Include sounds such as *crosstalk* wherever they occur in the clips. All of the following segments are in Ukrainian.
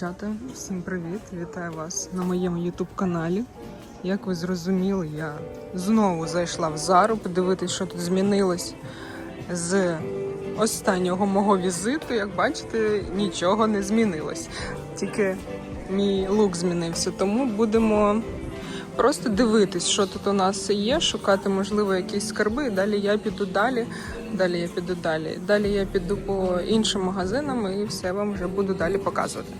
Дівчата, всім привіт! Вітаю вас на моєму YouTube каналі. Як ви зрозуміли, я знову зайшла в Зару подивитись, що тут змінилось з останнього мого візиту. Як бачите, нічого не змінилось. Тільки мій лук змінився. Тому будемо просто дивитись, що тут у нас є, шукати, можливо, якісь скарби. Далі я піду далі. Далі я піду далі. Далі я піду по іншим магазинам і все вам вже буду далі показувати.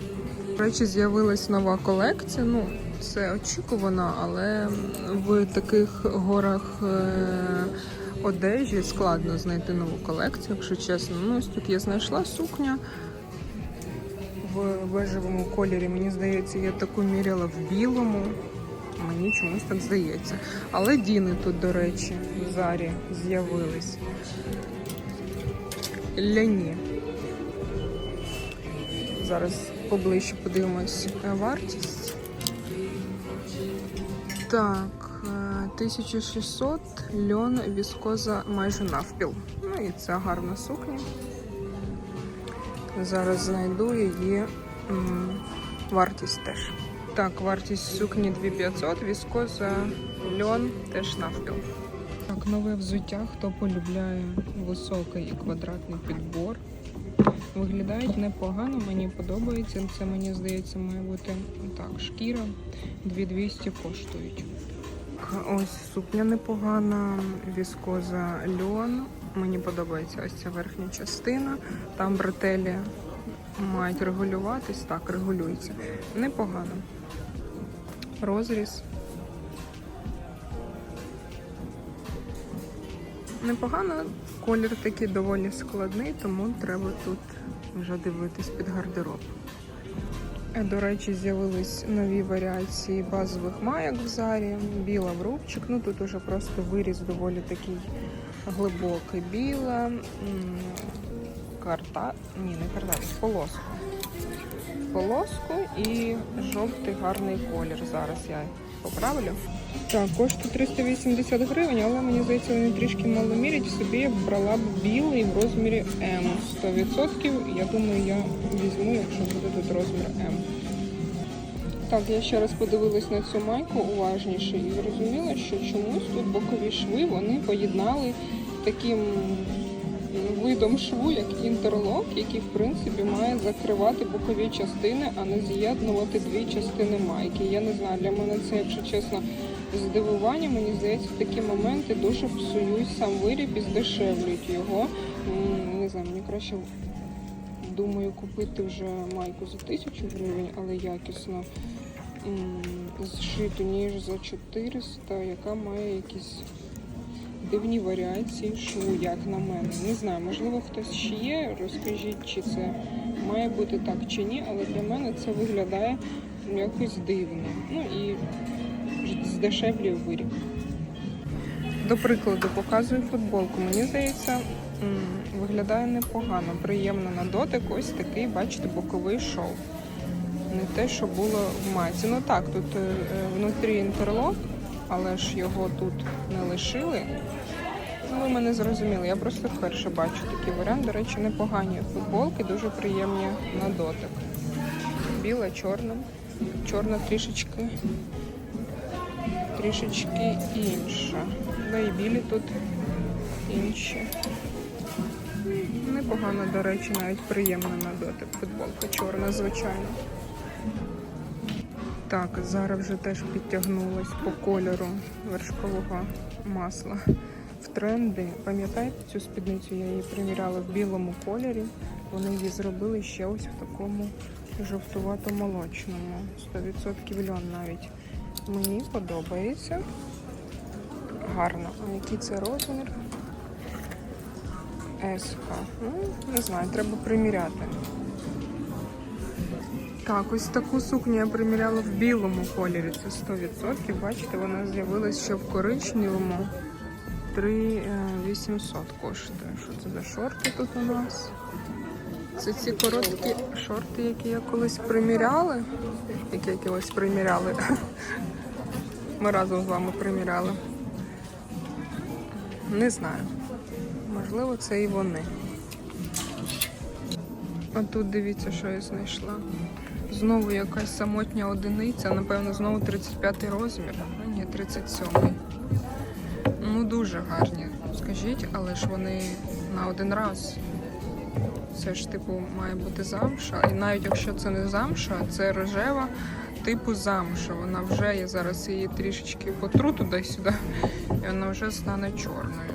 До речі, з'явилась нова колекція. Ну, це очікувано, але в таких горах е, одежі складно знайти нову колекцію, якщо чесно. Ну, ось тут я знайшла сукня в бежевому кольорі. Мені здається, я таку міряла в білому. Мені чомусь так здається. Але Діни тут, до речі, в зарі з'явились. Ляні. Зараз поближче подивимось е, вартість. Так, е, 1600 льон віскоза майже навпіл. Ну і це гарна сукня. Зараз знайду її вартість теж. Так, вартість сукні 2500, віскоза льон теж навпіл. Так, нове взуття, хто полюбляє високий і квадратний підбор. Виглядають непогано, мені подобається. Це мені здається має бути так, шкіра 2200 коштують. Ось сукня непогана, віскоза льон. Мені подобається ось ця верхня частина. Там бретелі мають регулюватись, так, регулюється. Непогано. Розріз. Непогано, колір такий доволі складний, тому треба тут вже дивитись під гардероб. Е, До речі, з'явились нові варіації базових майок в зарі, біла в рубчик. Ну тут уже просто виріз доволі такий глибокий. Біла, карта, ні, не карта, полоску. Полоску і жовтий гарний колір. Зараз я поправлю. Так, коштує 380 гривень, але мені здається, вони трішки мало мірять. Собі я брала б білий в розмірі М. 100%. Я думаю, я візьму, якщо буде тут розмір М. Так, я ще раз подивилась на цю майку уважніше і зрозуміла, що чомусь тут бокові шви вони поєднали таким видом шву, як інтерлок, який в принципі має закривати бокові частини, а не з'єднувати дві частини майки. Я не знаю, для мене це, якщо чесно, здивування. Мені здається, в такі моменти дуже псують сам виріб і здешевлюють його. Не знаю, мені краще думаю купити вже майку за тисячу гривень, але якісно зшиту, ніж за 400, яка має якісь дивні варіації шву, як на мене. Не знаю, можливо, хтось ще є. Розкажіть, чи це має бути так чи ні, але для мене це виглядає якось дивно. Ну і здешевлює виріб. До прикладу, показую футболку. Мені здається, виглядає непогано, приємно на дотик. Ось такий, бачите, боковий шов. Не те, що було в майці. Ну так, тут е, внутрі інтерлок, але ж його тут не лишили. Ну, ви мене зрозуміли, я просто вперше бачу такий варіант. До речі, непогані футболки, дуже приємні на дотик. Біла, чорна. Чорна трішечки трішечки інша. Да і білі тут інші. Непогано, до речі, навіть приємно на дотик. Футболка чорна, звичайно. Так, зараз вже теж підтягнулась по кольору вершкового масла в тренди. Пам'ятаєте цю спідницю? Я її приміряла в білому кольорі. Вони її зробили ще ось в такому жовтувато-молочному. 100% льон навіть. Мені подобається. Гарно. А який це розмір? СК. Ну, не знаю, треба приміряти. Так, ось таку сукню я приміряла в білому кольорі. Це 100%. Бачите, вона з'явилась ще в коричневому. 3800 коштує. Що це за шорти тут у нас? Це ці короткі шорти, які я колись приміряли. Які я колись приміряли. Ми разом з вами приміряли. Не знаю. Можливо, це і вони. А тут дивіться, що я знайшла. Знову якась самотня одиниця, напевно, знову 35 розмір. А ні, 37. Ну, дуже гарні, скажіть, але ж вони на один раз. Це ж, типу, має бути замша. І навіть якщо це не замша, це рожева, типу замша. Вона вже, я зараз її трішечки потру туди-сюди, і вона вже стане чорною.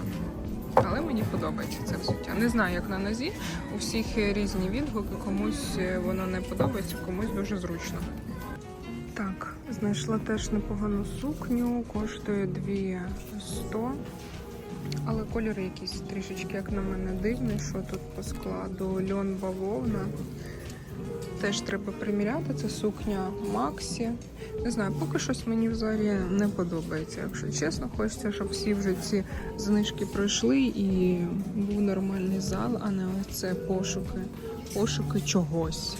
Але мені подобається це взуття. Не знаю, як на нозі. У всіх різні відгуки, комусь воно не подобається, комусь дуже зручно. Так, знайшла теж непогану сукню, коштує 2100. Але колір якийсь трішечки, як на мене, дивний, що тут по складу льон бавовна. Теж треба приміряти. Це сукня Максі. Не знаю, поки щось мені в залі не подобається. Якщо чесно, хочеться, щоб всі вже ці знижки пройшли і був нормальний зал, а не оце пошуки, пошуки чогось.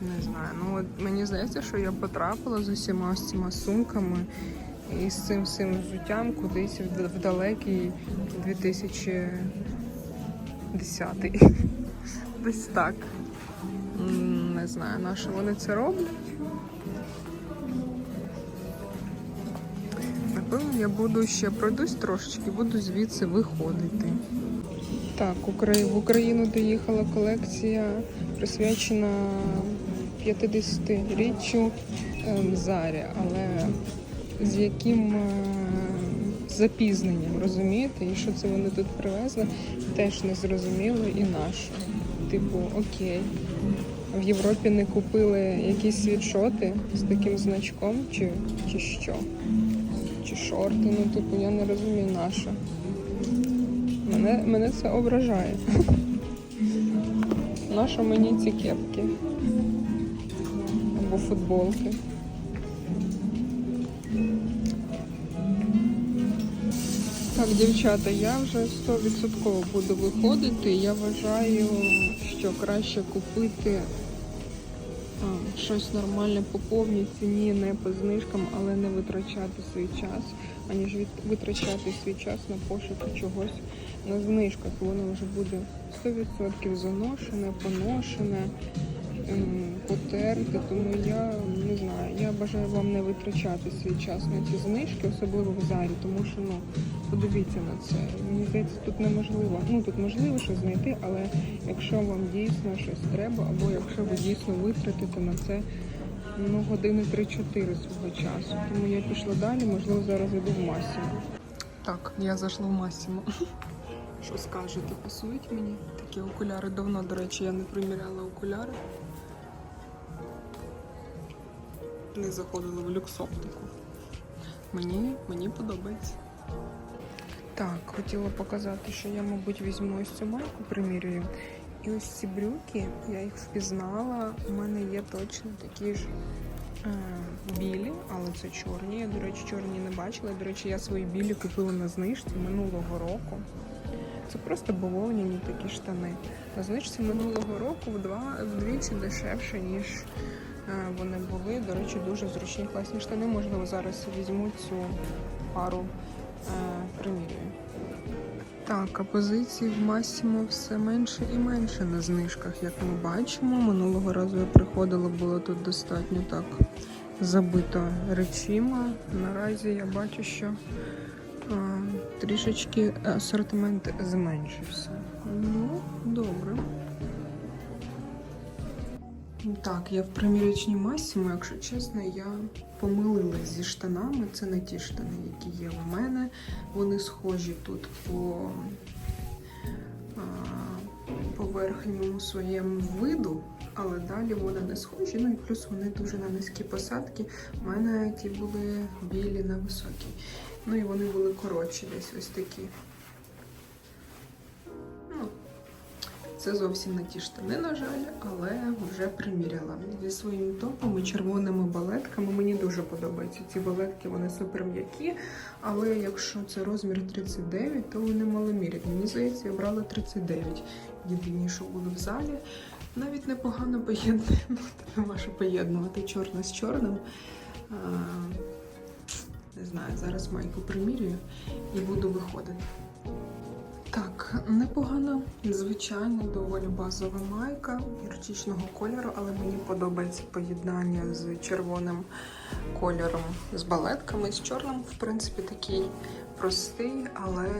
Не знаю. Ну от мені здається, що я потрапила з усіма з цими сумками і з цим всім взуттям кудись в далекий 2010. *laughs* Десь так. Не знаю, на що вони це роблять. Напевно, я буду ще пройдусь трошечки, буду звідси виходити. Так, в Україну доїхала колекція, присвячена 50-річчю ем, Зарі, але з яким е, запізненням, розумієте? І що це вони тут привезли, теж не зрозуміло і наше. Типу, окей. В Європі не купили якісь світшоти з таким значком, чи, чи що? Чи шорти, ну типу, я не розумію наше. Мене, мене це ображає. Наша мені ці кепки? Або футболки. Так, дівчата, я вже 100% буду виходити. Я вважаю, що краще купити а, щось нормальне по повній ціні, не по знижкам, але не витрачати свій час, аніж від, витрачати свій час на пошуки чогось на знижках. Воно вже буде 100% заношене, поношене, потерте. Тому я не знаю, я бажаю вам не витрачати свій час на ці знижки, особливо в зарі, тому що ну подивіться на це. Мені здається, тут неможливо. Ну тут можливо щось знайти, але якщо вам дійсно щось треба, або якщо ви дійсно витратите на це ну години 3-4 свого часу. Тому я пішла далі, можливо, зараз йду в Масімо. Так, я зайшла в Масімо. *laughs* Що скажете, пасують мені? Такі окуляри давно, до речі, я не приміряла окуляри. Не заходила в люксоптику. Мені, мені подобається. Так, хотіла показати, що я, мабуть, візьму ось цю майку, примірюю. І ось ці брюки, я їх впізнала. У мене є точно такі ж е, білі, але це чорні. Я, до речі, чорні не бачила. До речі, я свої білі купила на знижці минулого року. Це просто бавовняні такі штани. На знижці минулого року в два вдвічі дешевше, ніж вони були. До речі, дуже зручні класні штани. Можливо, зараз візьму цю пару е, примірюю. Так, а позицій в Масімо все менше і менше на знижках, як ми бачимо. Минулого разу я приходила, було тут достатньо так забито речима. Наразі я бачу, що а, трішечки асортимент зменшився. Ну, добре. Так, я в примірячній Масімо, якщо чесно, я помилилась зі штанами. Це не ті штани, які є у мене. Вони схожі тут по, а, по своєму виду, але далі вони не схожі. Ну і плюс вони дуже на низькі посадки. У мене ті були білі на високі. Ну і вони були коротші, десь ось такі. Це зовсім не ті штани, на жаль, але вже приміряла. Зі своїми топами, червоними балетками. Мені дуже подобаються ці балетки, вони супер м'які. Але якщо це розмір 39, то вони маломірять. Мені здається, я брала 39. Єдині, що були в залі. Навіть непогано поєднує. Ну, нема що поєднувати чорне з чорним. Не знаю, зараз майку примірюю і буду виходити. Так, непогано, звичайно, доволі базова майка гірчичного кольору, але мені подобається поєднання з червоним кольором, з балетками, з чорним, в принципі, такий простий, але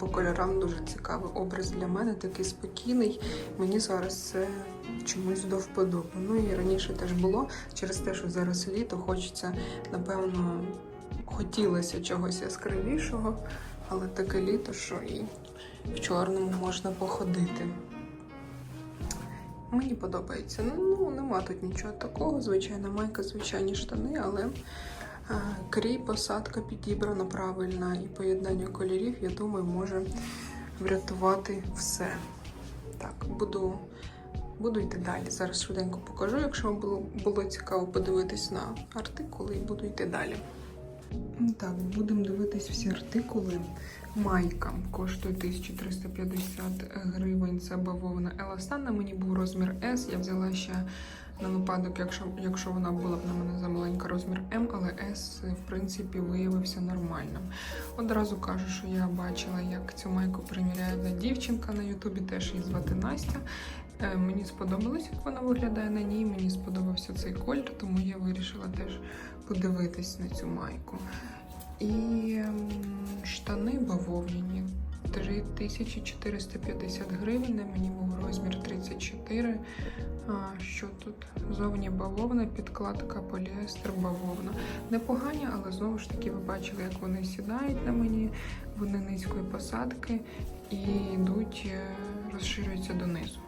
по кольорам дуже цікавий образ для мене, такий спокійний. Мені зараз це чомусь до вподоби. Ну і раніше теж було через те, що зараз літо, хочеться, напевно, хотілося чогось яскравішого. Але таке літо, що і в чорному можна походити. Мені подобається. Ну, ну нема тут нічого такого. Звичайна майка, звичайні штани, але е, крій, посадка підібрана правильна і поєднання кольорів, я думаю, може врятувати все. Так, буду, буду йти далі. Зараз швиденько покажу, якщо вам було, було цікаво подивитись на артикули, і буду йти далі. Так, будемо дивитись всі артикули. Майка коштує 1350 гривень. Це бавовна еластан. На мені був розмір S. Я взяла ще на випадок, якщо, якщо вона була б на мене замаленька розмір М, але S, в принципі, виявився нормальним. Одразу кажу, що я бачила, як цю майку приміряє одна дівчинка на Ютубі, теж її звати Настя. Е, Мені сподобалось, як вона виглядає на ній. Мені сподобався цей колір, тому я вирішила теж подивитись на цю майку. І ем, штани бавовняні 3450 гривень. Мені був розмір 34. А, що тут? Зовні бавовна, підкладка поліестер, бавовна. Непогані, але знову ж таки ви бачили, як вони сідають на мені. Вони низької посадки і йдуть, е, розширюються донизу.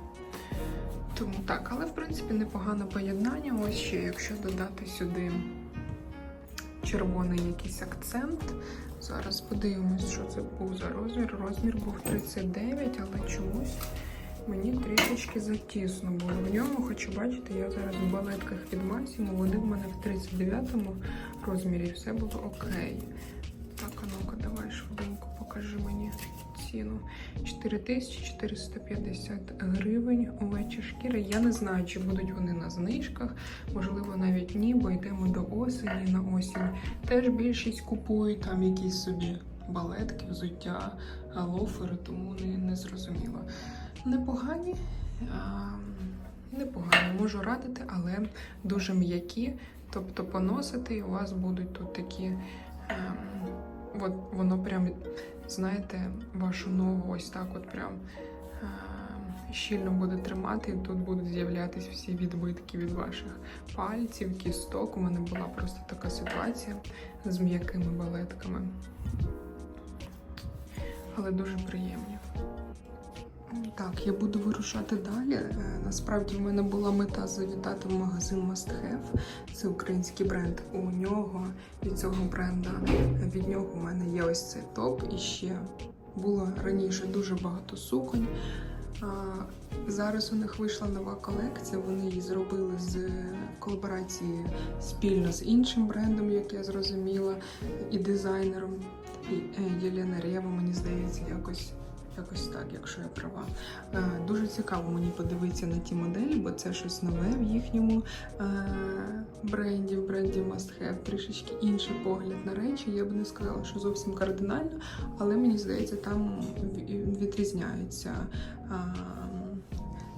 Тому так, але в принципі непогане поєднання. Ось ще, якщо додати сюди червоний якийсь акцент. Зараз подивимось, що це був за розмір. Розмір був 39, але чомусь мені трішечки затісно було в ньому. Хочу бачити, я зараз в балетках від Масімо. Вони в мене в 39-му розмірі, все було окей. Так, а ну-ка, давай швиденько покажи мені ціну. 4450 гривень овечі шкіри. Я не знаю, чи будуть вони на знижках. Можливо, навіть ні, бо йдемо до осені. На осінь теж більшість купують там якісь собі балетки, взуття, лофери, тому не, не зрозуміло. Непогані. А, непогані, можу радити, але дуже м'які. Тобто поносити, і у вас будуть тут такі. Ем, от воно прям, знаєте, вашу ногу ось так от прям е, щільно буде тримати, і тут будуть з'являтися всі відбитки від ваших пальців, кісток. У мене була просто така ситуація з м'якими балетками. Але дуже приємні. Так, я буду вирушати далі. Е, Насправді в мене була мета завітати в магазин Must Have. Це український бренд. У нього від цього бренда від нього у мене є ось цей топ. І ще було раніше дуже багато суконь. Зараз у них вийшла нова колекція. Вони її зробили з колаборації спільно з іншим брендом, як я зрозуміла, і дизайнером. І е, Єлена Рева, мені здається, якось. Якось так, якщо я права. Е, Дуже цікаво мені подивитися на ті моделі, бо це щось нове в їхньому е, бренді, в бренді Must Have, трішечки інший погляд на речі. Я б не сказала, що зовсім кардинально, але мені здається, там в- відрізняються е,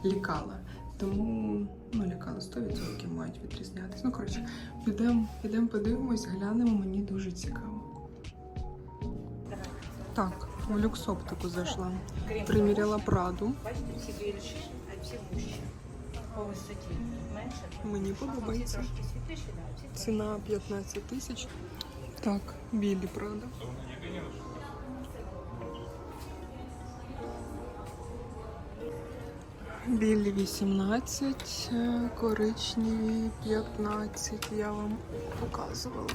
лікала. Тому ну, лікала 100% мають відрізнятися. Ну, коротше, підемо, підемо подивимось, глянемо, мені дуже цікаво. Так, в люксоптику зайшла. Приміряла Праду. Мені подобається. Ціна 15 тисяч. Так, білі Прада. Білі 18, е, коричневі 15, я вам показувала.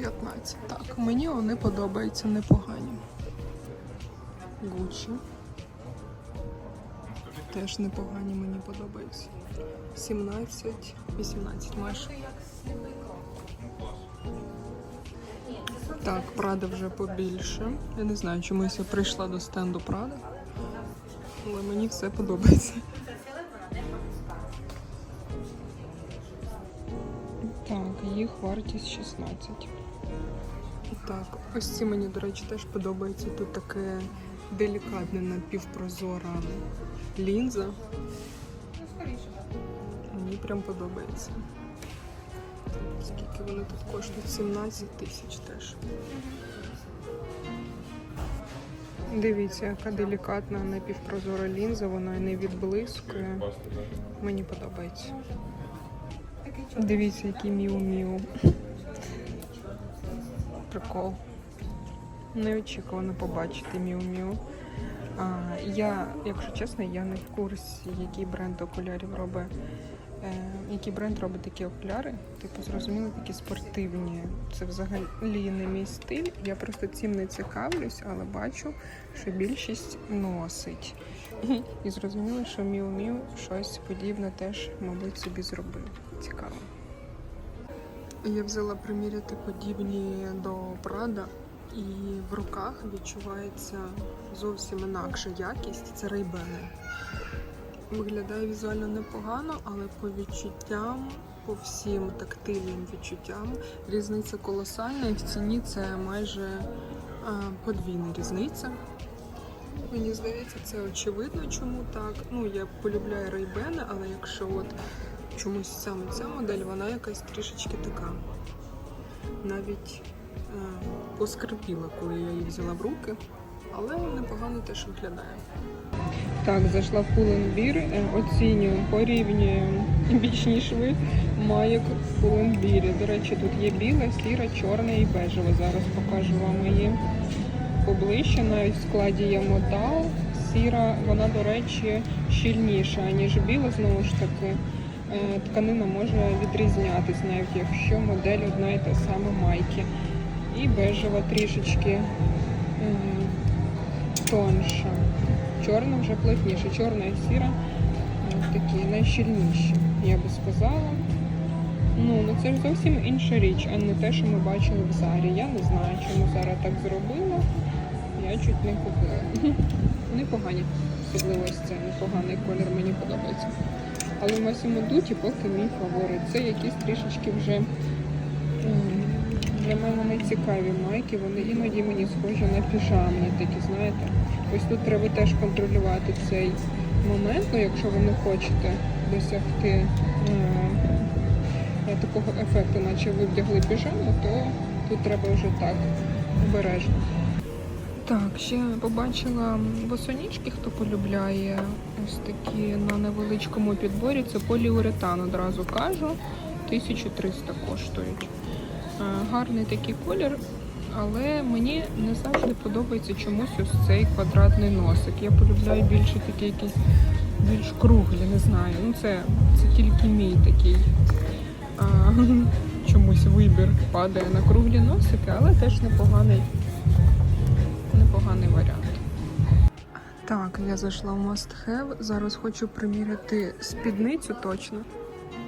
15. Так, мені вони подобаються непогані. Гуччі. Теж непогані мені подобаються. 17, 18 майже. Так, Прада вже побільше. Я не знаю, чомусь я прийшла до стенду Прада. Але мені все подобається. Так, їх вартість 16. Так, ось ці мені, до речі, теж подобається. Тут таке делікатне напівпрозора лінза. Мені прям подобається. Скільки вони тут коштують? 17 тисяч теж. Дивіться, яка делікатна напівпрозора лінза, вона не відблискує. Мені подобається. Дивіться, який міу-міу. Прикол. Неочікувано побачити міу-міу. Я, якщо чесно, я не в курсі, який бренд окулярів робить. Е, який бренд робить такі окуляри, типу, зрозуміло, такі спортивні. Це взагалі не мій стиль. Я просто цим не цікавлюсь, але бачу, що більшість носить. І зрозуміло, що Міу Міу щось подібне теж, мабуть, собі зробив. Цікаво. Я взяла приміряти подібні до Прада, і в руках відчувається зовсім інакша якість. Це рейбени. Виглядає візуально непогано, але по відчуттям, по всім тактильним відчуттям, різниця колосальна. І в ціні це майже е, подвійна різниця. Мені здається, це очевидно, чому так. Ну, я полюбляю рейбени, але якщо от чомусь саме ця модель, вона якась трішечки така. Навіть е, поскрипіла, коли я її взяла в руки, але непогано теж виглядає. Так, зайшла в е, оцінюю, порівнюю бічні шви майок в Pull&Bear. До речі, тут є біла, сіра, чорна і бежева. Зараз покажу вам її поближче. Навіть в складі є модал. Сіра, вона, до речі, щільніша, ніж біла, знову ж таки. Е, Тканина може відрізнятись, навіть якщо модель одна і та сама майки. І бежева трішечки тонша. Чорна вже плотніше. Чорна і сіра такі найщільніші, я би сказала. Ну, ну це ж зовсім інша річ, а не те, що ми бачили в Зарі. Я не знаю, чому Зара так зробила. Я чуть не купила. *laughs* Непогані. Особливо це непоганий колір, мені подобається. Але в Масімо Дуті поки мій фаворит. Це якісь трішечки вже для мене не цікаві майки. Вони іноді мені схожі на піжамні такі, знаєте. Ось тут треба теж контролювати цей момент. Ну, якщо ви не хочете досягти е, такого ефекту, наче ви вдягли піжаму, то тут треба вже так обережно. Так, ще побачила босоніжки, хто полюбляє ось такі на невеличкому підборі. Це поліуретан, одразу кажу. 1300 коштують. Е, Гарний такий колір, але мені не завжди подобається чомусь ось цей квадратний носик. Я полюбляю більше такі якісь більш круглі, не знаю. Ну це, це тільки мій такий. А, *laughs* чомусь вибір падає на круглі носики, але теж непоганий непоганий варіант. Так, я зайшла в Must Have. Зараз хочу приміряти спідницю точно.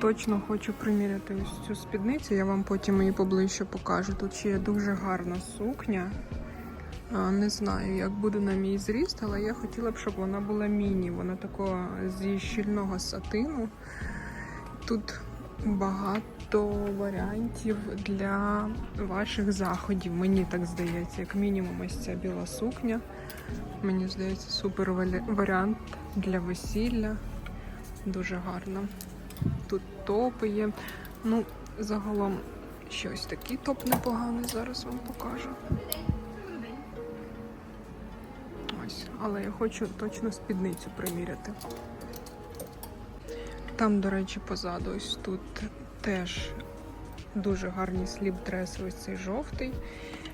Точно хочу приміряти ось цю спідницю, я вам потім її поближче покажу. Тут ще є дуже гарна сукня. Не знаю, як буде на мій зріст, але я хотіла б, щоб вона була міні. Вона такого зі щільного сатину. Тут багато варіантів для ваших заходів. Мені так здається, як мінімум, ось ця біла сукня. Мені здається, супер варіант для весілля. Дуже гарно. Тут топи є. Ну, загалом щось такий топ непоганий, зараз вам покажу. Ось, але я хочу точно спідницю приміряти. Там, до речі, позаду ось тут теж дуже гарні сліп-дреси, ось цей жовтий.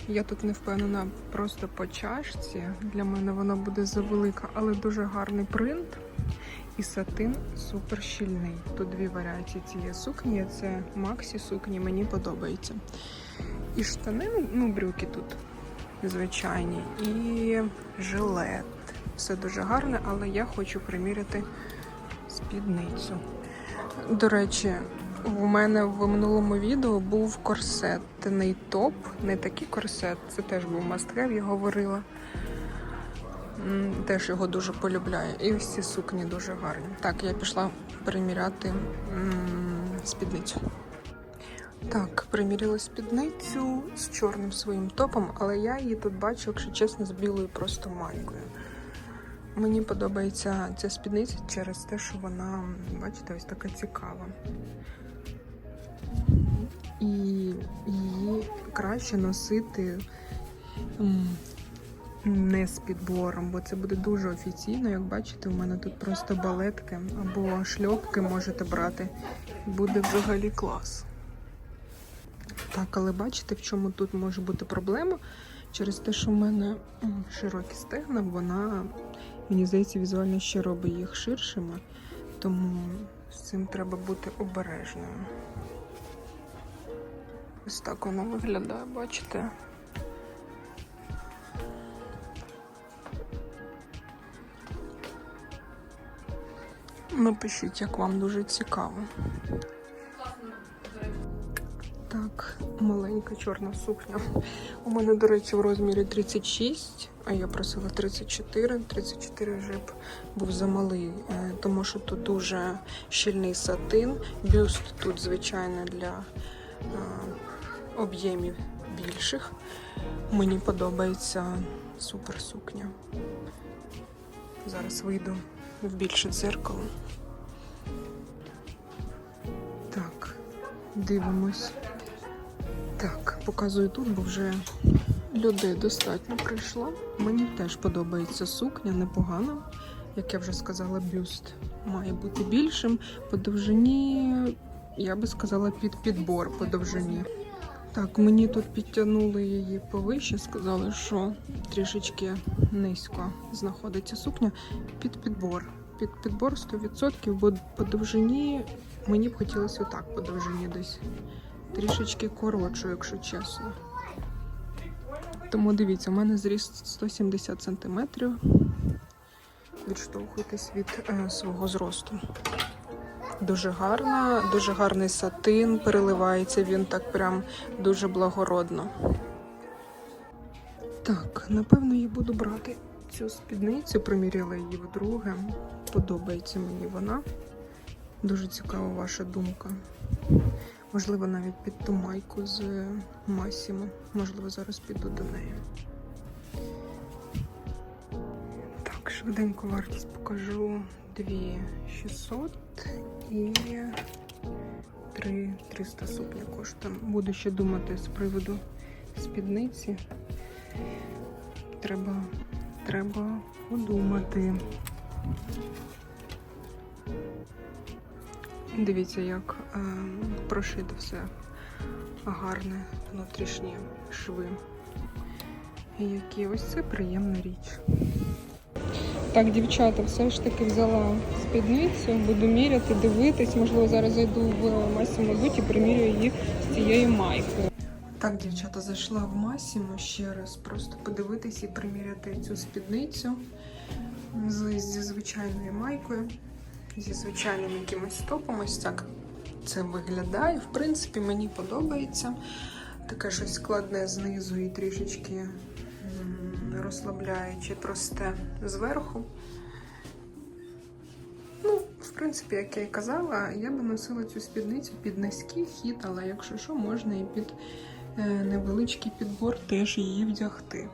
Я тут не впевнена просто по чашці. Для мене вона буде завелика, але дуже гарний принт. І сатин супер щільний. Тут дві варіації цієї сукні. Це Максі сукні, мені подобається. І штани, ну, брюки тут звичайні, і жилет. Все дуже гарне, але я хочу приміряти спідницю. До речі, у мене в минулому відео був корсетний топ, не такий корсет, це теж був мастхев, я говорила. Теж його дуже полюбляю. І ці сукні дуже гарні. Так, я пішла приміряти спідницю. Так, приміряла спідницю з чорним своїм топом, але я її тут бачу, якщо чесно, з білою просто майкою. Мені подобається ця спідниця через те, що вона, бачите, ось така цікава. І її краще носити не з підбором, бо це буде дуже офіційно. Як бачите, у мене тут просто балетки або шльопки можете брати. Буде взагалі клас. Так, але бачите, в чому тут може бути проблема? Через те, що в мене широкі стегна, вона, мені здається, візуально ще робить їх ширшими, тому з цим треба бути обережною. Ось так воно виглядає, бачите? Напишіть, як вам дуже цікаво. Так, маленька чорна сукня. У мене, до речі, в розмірі 36, а я просила 34. 34 вже б був замалий, е, тому що тут дуже щільний сатин. Бюст тут, звичайно, для е, об'ємів більших. Мені подобається супер сукня. Зараз вийду в більше дзеркало. Так, дивимось. Так, показую тут, бо вже людей достатньо прийшло. Мені теж подобається сукня, непогана. Як я вже сказала, бюст має бути більшим. По довжині, я би сказала, під підбор по довжині. Так, мені тут підтягнули її повище, сказали, що трішечки низько знаходиться сукня під підбор. Під підбор 100%, бо по довжині мені б хотілося отак по довжині десь трішечки коротшу, якщо чесно. Тому дивіться, у мене зріст 170 см. Відштовхуйтесь від е, свого зросту. Дуже гарна, дуже гарний сатин, переливається він так прям дуже благородно. Так, напевно, я буду брати цю спідницю, приміряла її вдруге. Подобається мені вона. Дуже цікава ваша думка. Можливо, навіть під ту майку з Масімо. Можливо, зараз піду до неї. Так, швиденько вартість покажу 2600 і 3300 сукня коштує. Буду ще думати з приводу спідниці. Треба, треба подумати. Дивіться, як е, прошито все гарне, внутрішні шви. І які ось це приємна річ. Так, дівчата, все ж таки взяла спідницю, буду міряти, дивитись. Можливо, зараз зайду в Масімо Дуті, примірю її з цією майкою. Так, дівчата, зайшла в Масімо ще раз, просто подивитись і приміряти цю спідницю з, зі звичайною майкою зі звичайним якимось топом. Ось так це виглядає. В принципі, мені подобається. Таке щось складне знизу і трішечки розслабляюче, просте зверху. Ну, в принципі, як я і казала, я би носила цю спідницю під низький хід, але якщо що, можна і під е, невеличкий підбор теж її вдягти.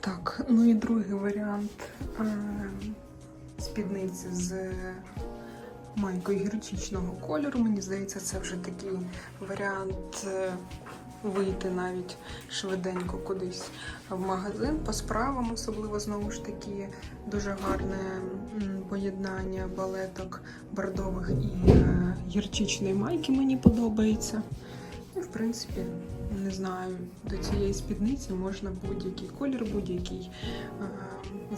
Так, ну і другий варіант е, спідниці з майкою гірчичного кольору. Мені здається, це вже такий варіант е, вийти навіть швиденько кудись в магазин по справам, особливо знову ж таки дуже гарне поєднання балеток бордових і е, гірчичної майки мені подобається. І, в принципі, не знаю, до цієї спідниці можна будь-який колір, будь-який е,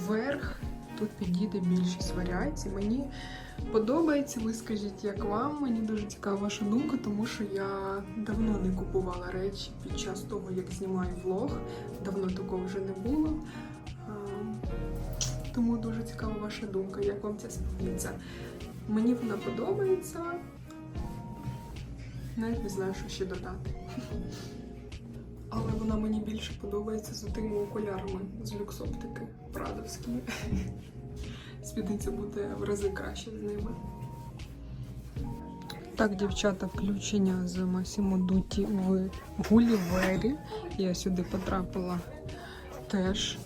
верх. Тут підійде більшість варіацій. Мені подобається, ви скажіть, як вам. Мені дуже цікава ваша думка, тому що я давно не купувала речі під час того, як знімаю влог. Давно такого вже не було. Тому дуже цікава ваша думка, як вам ця спідниця. Мені вона подобається. Навіть не знаю, що ще додати. Але вона мені більше подобається з тими окулярами з люксоптики прадовськими. Спідниця буде в рази краще з ними. Так, дівчата, включення з Масімо Дуті в Гулівері. Я сюди потрапила теж.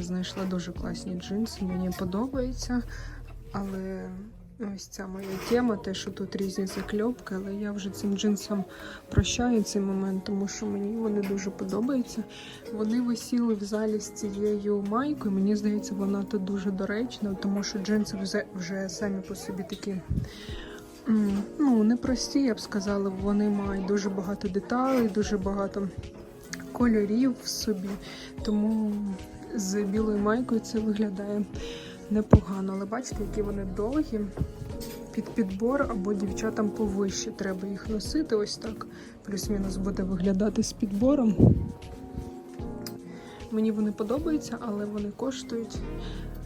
Знайшла дуже класні джинси, мені подобається. Але ось ця моя тема, те, що тут різні закльопки, але я вже цим джинсам прощаю цей момент, тому що мені вони дуже подобаються. Вони висіли в залі з цією майкою. Мені здається, вона тут дуже доречна, тому що джинси вже, вже самі по собі такі. Ну, непрості, я б сказала, вони мають дуже багато деталей, дуже багато кольорів в собі. Тому з білою майкою це виглядає непогано. Але бачите, які вони довгі. Під підбор або дівчатам повище треба їх носити. Ось так. Плюс-мінус буде виглядати з підбором. Мені вони подобаються, але вони коштують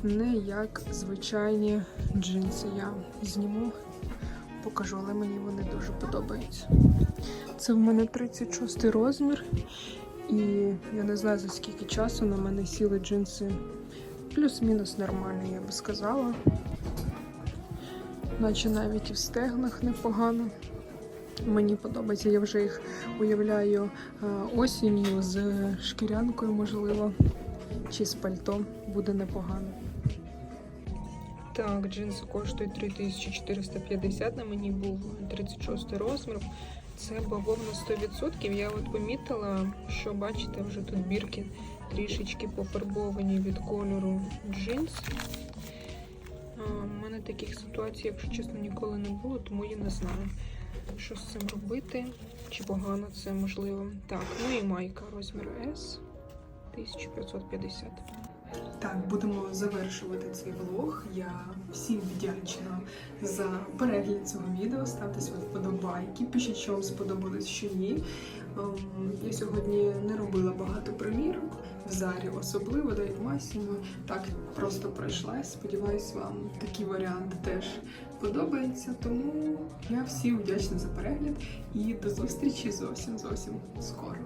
не як звичайні джинси. Я зніму, покажу, але мені вони дуже подобаються. Це в мене 36 розмір. І я не знаю за скільки часу на мене сіли джинси плюс-мінус нормальні, я би сказала. Наче навіть і в стегнах непогано. Мені подобається, я вже їх уявляю е, осінню з шкірянкою, можливо, чи з пальто буде непогано. Так, джинси коштують 3450, на мені був 36 розмір. Це бавовна 100%. Я от помітила, що бачите, вже тут бірки трішечки пофарбовані від кольору джинс. У мене таких ситуацій, якщо чесно, ніколи не було, тому я не знаю, що з цим робити, чи погано це можливо. Так, ну і майка розміру S 1550. Так, будемо завершувати цей влог. Я всім вдячна за перегляд цього відео. Ставте свої вподобайки, пишіть, що вам сподобалось, що ні. Ем, Я сьогодні не робила багато примірок в зарі, особливо в Масімо. Так просто пройшла. Сподіваюсь, вам такий варіант теж подобається. Тому я всім вдячна за перегляд і до зустрічі зовсім зовсім скоро.